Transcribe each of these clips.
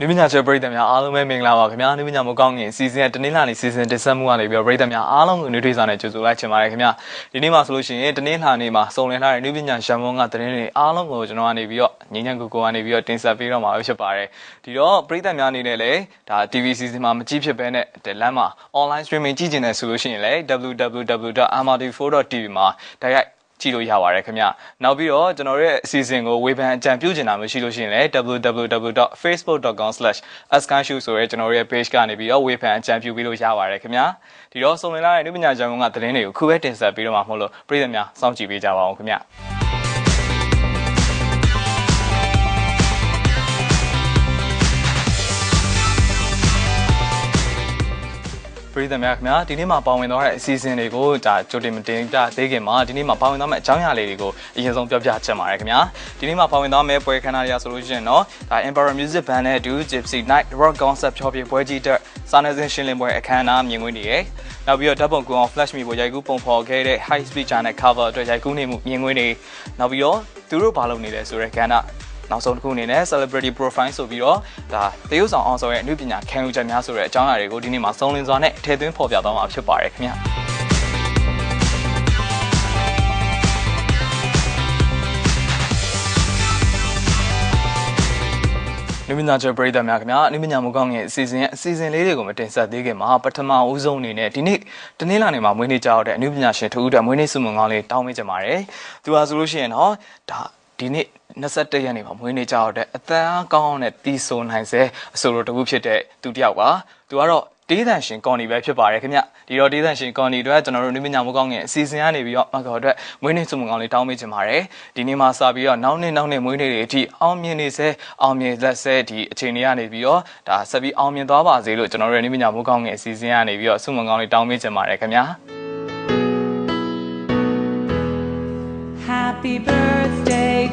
လူပညာချက်ပရိသတ်များအားလုံးပဲမင်္ဂလာပါခင်ဗျာလူပညာမကောင်းငင်စီစဉ်တနင်္လာနေ့စီစဉ်တင်ဆက်မှုကနေပြီးတော့ပရိသတ်များအားလုံးကိုနှွေးထွေးစွာနဲ့ကြိုဆိုလိုက်ချင်ပါတယ်ခင်ဗျာဒီနေ့မှာဆိုလို့ရှိရင်တနင်္လာနေ့မှာစုံလင်ထားတဲ့လူပညာရန်ကုန်ကသတင်းတွေအားလုံးကိုကျွန်တော်ကနေပြီးတော့ငင်းညံကိုကိုကနေပြီးတော့တင်ဆက်ပေးတော့မှာဖြစ်ပါတယ်ဒီတော့ပရိသတ်များအနေနဲ့လည်းဒါ TV စီစဉ်မှာမကြည့်ဖြစ်ဘဲနဲ့ဒီလမ်းမှာ online streaming ကြည့်ကျင်တယ်ဆိုလို့ရှိရင်လည်း www.amadi4.tv မှာတိုက်ရိုက် ကြည့်လို့ရပါတယ်ခင်ဗျနောက်ပြီးတော့ကျွန်တော်ရဲ့အစီအစဉ်ကိုဝေဖန်အကြံပြုချင်တာမရှိလို့ရှိရင်လည်း www.facebook.com/askanshu ဆိုရဲကျွန်တော်ရဲ့ page ကနေပြီးတော့ဝေဖန်အကြံပြုပေးလို့ရပါတယ်ခင်ဗျဒီတော့စုံလင်လာတဲ့နုပညာကျောင်းကသတင်းတွေကိုခုပဲတင်ဆက်ပြီးတော့မှမဟုတ်လို့ပြည်သူများစောင့်ကြည့်ပေးကြပါအောင်ခင်ဗျ ပရိသတ်များခင်ဗျာဒီနေ့မှာပါဝင်သွားတဲ့အစီအစဉ်တွေကိုဒါကြိုတင်မတင်ပြသေးခင်မှာဒီနေ့မှာပါဝင်သွားမယ့်အကြောင်းအရာလေးတွေကိုအရင်ဆုံးပြောပြချင်ပါတယ်ခင်ဗျာဒီနေ့မှာပါဝင်သွားမယ့်ပွဲခန်းနာတွေကဆိုလို့ရှိရင်တော့ဒါ Emperor Music Band နဲ့ Do Gypsy Night Rock Concept ဖြောပြပွဲကြီးတဲ့စာနယ်ဇင်းရှင်းလင်းပွဲအခမ်းအနားမြင်ကွင်းတွေရယ်နောက်ပြီးတော့ဓာတ်ပုံကွန်အောင် flash me ပေါ်ရိုက်ကူးပုံဖော်ခဲ့တဲ့ high speed channel cover အတွက်ရိုက်ကူးနေမှုမြင်ကွင်းတွေနောက်ပြီးတော့သူတို့ဘာလုပ်နေလဲဆိုတဲ့ကဏ္ဍ နောက်ဆုံးတစ်ခုအနေနဲ့ celebrity profile ဆိုပြီးတော့ဒါတရုတ်ဆောင်အောင်ဆောင်ရဲ့အမှုပညာခံယူချက်များဆိုတဲ့အကြောင်းအရာတွေကိုဒီနေ့မှာစုံလင်စွာနဲ့ထည့်သွင်းဖော်ပြသွားမှာဖြစ်ပါတယ်ခင်ဗျာနုပညာကျော်ပရိသတ်များခင်ဗျာနုပညာမကောင်းရဲ့အစီအစဉ်ရဲ့အစီအစဉ်လေးတွေကိုမတင်ဆက်သေးခင်မှာပထမဦးဆုံးအနေနဲ့ဒီနေ့တနင်္လာနေ့မှာမွေးနေ့ကြောက်တဲ့အနုပညာရှင်ထူးတဲ့မွေးနေ့စုမွန်ကောင်းလေးတောင်းပေးကြပါတယ်သူဟာဆိုလို့ရှိရင်တော့ဒါ ဒီနေ့21ရက်နေ့မှာမွေးနေ့ကြောက်တဲ့အတန်းကောင်းတဲ့တီဆိုနိုင်စေအဆိုလိုတခုဖြစ်တဲ့သူတယောက်ပါသူကတော့ဒေးသန်ရှင်ကော်နီပဲဖြစ်ပါတယ်ခင်ဗျဒီတော့ဒေးသန်ရှင်ကော်နီအတွက်ကျွန်တော်တို့နုပညာမကောင်းငင်အစီအစဉ်ကနေပြီးတော့မကောအတွက်မွေးနေ့စုံမကောင်းလေးတောင်းပေးချင်ပါတယ်ဒီနေ့မှာစပြီးတော့နောက်နေ့နောက်နေ့မွေးနေ့တွေအထိအောင်မြင်နေစေအောင်မြင်လက်စေဒီအချိန်တွေကနေပြီးတော့ဒါဆက်ပြီးအောင်မြင်သွားပါစေလို့ကျွန်တော်တို့နုပညာမကောင်းငင်အစီအစဉ်ကနေပြီးတော့စုံမကောင်းလေးတောင်းပေးချင်ပါတယ်ခင်ဗျာ Happy birthday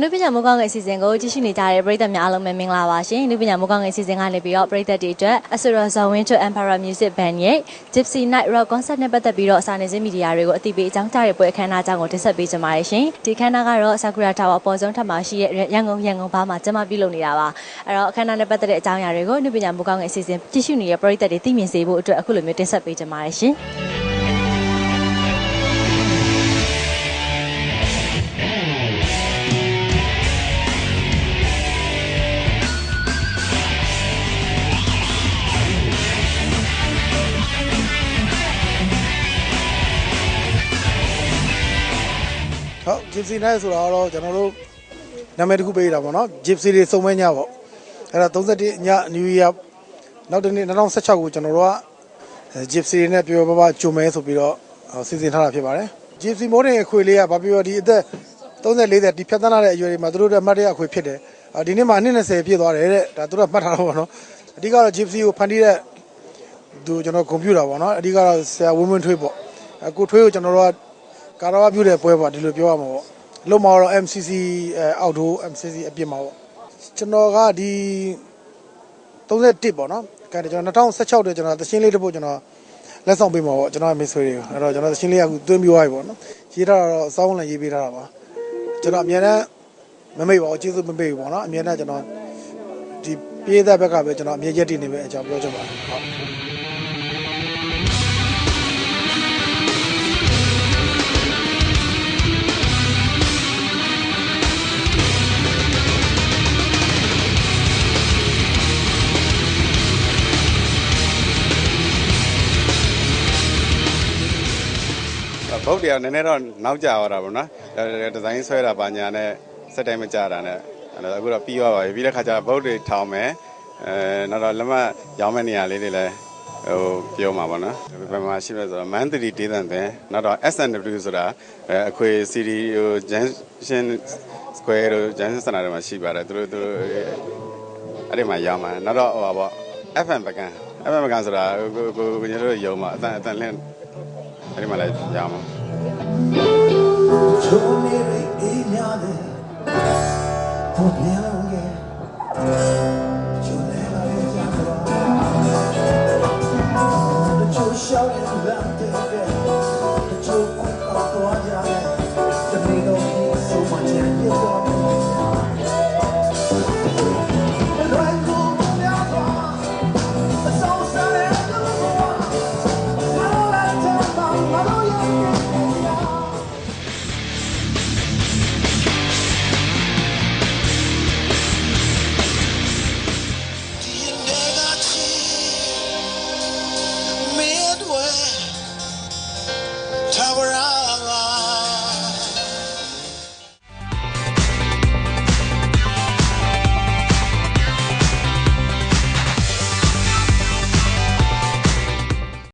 အနုပညာမိုးကောင်းငယ်အစီအစဉ်ကိုကြည့်ရှုနေကြတဲ့ပရိသတ်များအားလုံးပဲမင်္ဂလာပါရှင်။အနုပညာမိုးကောင်းငယ်အစီအစဉ်ကနေပြီးတော့ပရိသတ်တွေအတွက်အဆူရဇော်ဝင်းချွတ် Emperor Music Band ရဲ့ Gypsy Night Rock Concert နဲ့ပတ်သက်ပြီးတော့စာနယ်ဇင်းမီဒီယာတွေကိုအသိပေးအကြောင်းကြားတဲ့ပွဲအခမ်းအနားအကြောင်းကိုတင်ဆက်ပေးကြပါရရှင်။ဒီအခမ်းအနားကတော့ Sakura Tower အပေါ်ဆုံးထပ်မှာရှိတဲ့ရန်ကုန်ရန်ကုန်ဘားမှာကျင်းပပြုလုပ်နေတာပါ။အဲ့တော့အခမ်းအနားနဲ့ပတ်သက်တဲ့အကြောင်းအရာတွေကိုအနုပညာမိုးကောင်းငယ်အစီအစဉ်ကြည့်ရှုနေတဲ့ပရိသတ်တွေသိမြင်စေဖို့အတွက်အခုလိုမျိုးတင်ဆက်ပေးကြပါရရှင်။ ဟုတ် Gypsy Night ဆိုတာကတော့ကျွန်တော်တို့နာမည်တစ်ခုပေးတာပေါ့နော် Gypsy တွေစုံမဲညပေါ့အဲ့ဒါ31ည New Year နောက်တစ်နေ့2016ကိုကျွန်တော်တို့ကအဲ Gypsy တွေနဲ့ပြောပါပါကြုံမဲဆိုပြီးတော့ဟိုစီစဉ်ထားတာဖြစ်ပါတယ် Gypsy မိုးတင်အခွေလေးကဘာပြောဒီအသက်30 40ဒီဖြတ်သန်းလာတဲ့အရွယ်တွေမှာသူတို့တွေအမှတ်တရအခွေဖြစ်တယ်အာဒီနေ့မှာအနှစ်20ပြည့်သွားတယ်တဲ့ဒါသူတို့ကမှတ်ထားတော့ပေါ့နော်အဓိကတော့ Gypsy ကိုဖန်တီးတဲ့သူကျွန်တော်ကွန်ပျူတာပေါ့နော်အဓိကတော့ဆရာဝင်းဝင်းထွေးပေါ့အခုထွေးကိုကျွန်တော်တို့က ကာရာဝပြုတဲ့ပွဲပါဒီလိုပြောရမှာပေါ့လုံမှာတော့ MCC အဲအောက်ထိုး MCC အပြစ်မှာပေါ့ကျွန်တော်ကဒီ31ပေါ့နော်ကဲကျွန်တော်2016တဲ့ကျွန်တော်သချင်းလေးတစ်ပုတ်ကျွန်တော်လက်ဆောင်ပေးမှာပေါ့ကျွန်တော်မိတ်ဆွေတွေကိုအဲ့တော့ကျွန်တော်သချင်းလေးကအခုသွင်းပြသွားပြီပေါ့နော်ရေးထားတာတော့အစောင်းလည်းရေးပေးထားတာပါကျွန်တော်အများနဲ့မမေ့ပါဘူးကျေးဇူးမမေ့ဘူးပေါ့နော်အများနဲ့ကျွန်တော်ဒီပြေးတဲ့ဘက်ကပဲကျွန်တော်အမြဲရက်တည်နေပဲအကြောင်းပြောချင်ပါတယ်ဟုတ် ဘုတ်တရားနည်းနည်းတော့နောက်ကျသွားတာပေါ့နော်ဒီဇိုင်းဆွဲတာပါညာနဲ့စက်တိုင်းမကြတာနဲ့အဲ့တော့အခုတော့ပြီးသွားပါပြီပြီးတဲ့ခါကျဘုတ်တွေထောင်မယ်အဲနောက်တော့လက်မရောင်းမဲ့နေရာလေးတွေလည်းဟိုပြောမှာပေါ့နော်ဘယ်မှာရှိလဲဆိုတော့ monthly ဒေးသန်တယ်နောက်တော့ SNW ဆိုတာအဲအခွေ CD ဟို junction square တို့ junction center တွေမှာရှိပါတယ်သူတို့သူတို့အဲ့ဒီမှာရောင်းမှာနောက်တော့ဟိုပါပေါ့ FM ပကံ FM ပကံဆိုတာကိုကိုကိုညီတို့ရုံမှာအတန်အတန်လင်း အဲ့ဒီမှာလည်းရအောင်ချုံနေရအေးများတယ်ဘုရားလုံးရဲ့